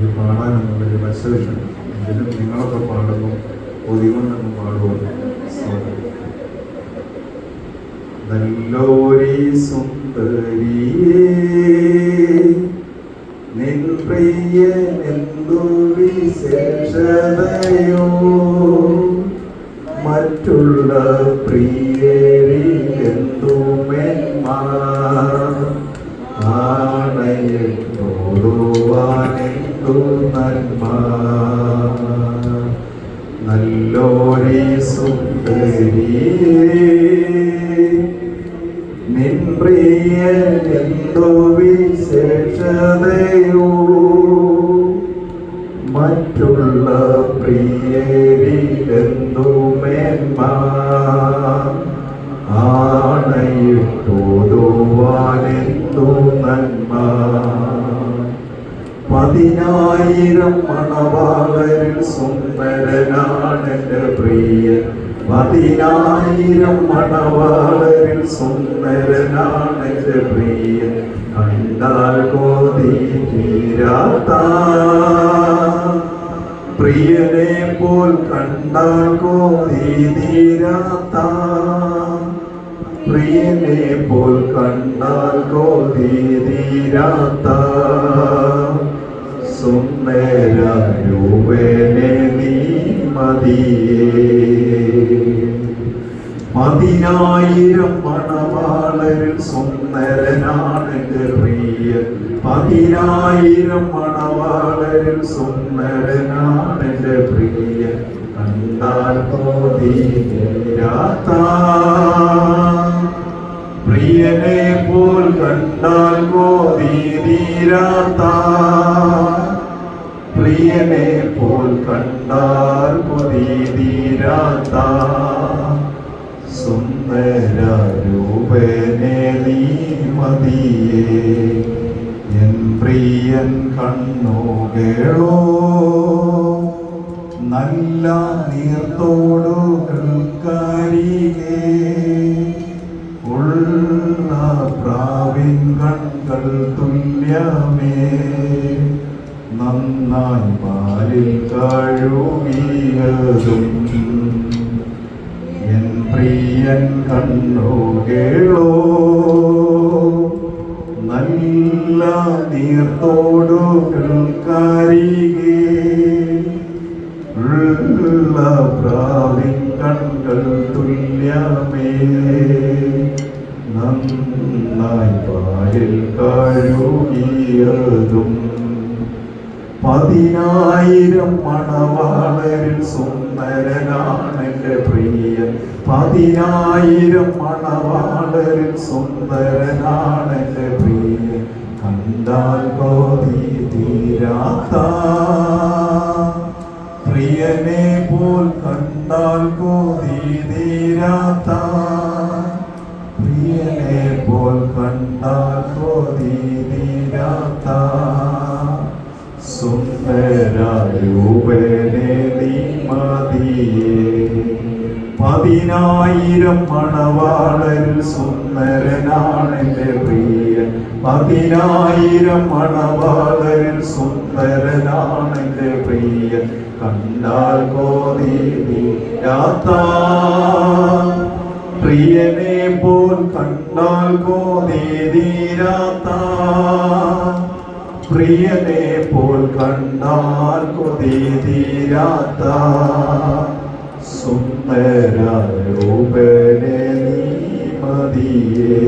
എനിക്ക് പാടാനൊന്നുള്ളൊരു വശമില്ല എങ്കിലും നിങ്ങളൊക്കെ പാടുമ്പോൾ ഒതുകൊണ്ടൊന്ന് പാടുമോ നല്ലോരി സുന്ദരിയേ നിൻ മറ്റുള്ള പ്രിയരിലെന്തുമെന്മാണയോടുവാനെന്തു നല്ലോരി സുന്ദരിയേ നിൻപ്രിയ എന്തോ വിശേഷതയോ മറ്റുള്ള പ്രിയരിലെന്തു മേന്മ ആണയിട്ടുതുവാനെന്തു നന്മ. പതിനായിരം മണവാളരിൽ സുന്ദരനാണെന്റെ പ്രിയ പതിനായിരം മണവാളരിൽ സുന്ദരനാണെന്റെ പ്രിയ കണ്ടാൽ കോതി തീരാത്ത. പ്രിയനെ പോൽ കണ്ടാൽ കോതി തീരാത്ത. പ്രിയനെ പോൽ കണ്ടാൽ കോതി തീരാത്ത. സുന്ദര മതിയേ പതിനായിരം മണവാളരിൽ സുന്ദരനാണ് പ്രിയ പതിനായിരം മണവാളരിൽ സുന്ദരനാണ് പ്രിയ കണ്ടാൽ തോതിരാത്ത തീരാത്ത പ്രിയനെ പോൽ കണ്ടാൽ കോതി തീരാത്ത. പ്രിയനെ പോൽ കണ്ടാൽ കൊതി സുന്ദര രൂപനെ നീ മതിയേ. എൻ പ്രിയൻ കണ്ണുകളോ. നല്ല നീർത്തോടുകൾക്കരികെ ഉള്ള പ്രാവിൻ കൺകൾ തുല്യമേ. നന്നായി പാലിൽ കഴുകിയതും എൻ പ്രിയൻ കണ്ണുകളോ നല്ല നീർത്തോടുകൾക്കരികെ ഉള്ള പ്രാവിൻ കൺകൾ തുല്യമേ. നന്നായി പാലിൽ കഴുകിയതും പതിനായിരം മണവാളരിൽ സുന്ദരനാണ് എന്റെ പ്രിയൻ. പതിനായിരം മണവാളരിൽ സുന്ദരനാണ് എന്റെ പ്രിയൻ. കണ്ടാൽ കോതി തീരാത്ത പ്രിയനെ പോൽ കണ്ടാൽ കോതി തീരാത്ത പ്രിയനെ പോൽ കണ്ടാൽ കോതി തീരാത്ത സുന്ദരൂപനെ നീ മതിയേ പതിനായിരം മണവാളൻ സുന്ദരനാണ് എന്റെ പ്രിയൻ. പതിനായിരം മണവാളൻ സുന്ദരനാണ് എന്റെ പ്രിയൻ. കണ്ടാൽ കോതി പ്രിയനെ പോൽ കണ്ടാൽ കോതി പ്രിയനെ പോൽ കണ്ടാൽ കൊതി സുന്ദര രൂപനെ നീ മതിയേ.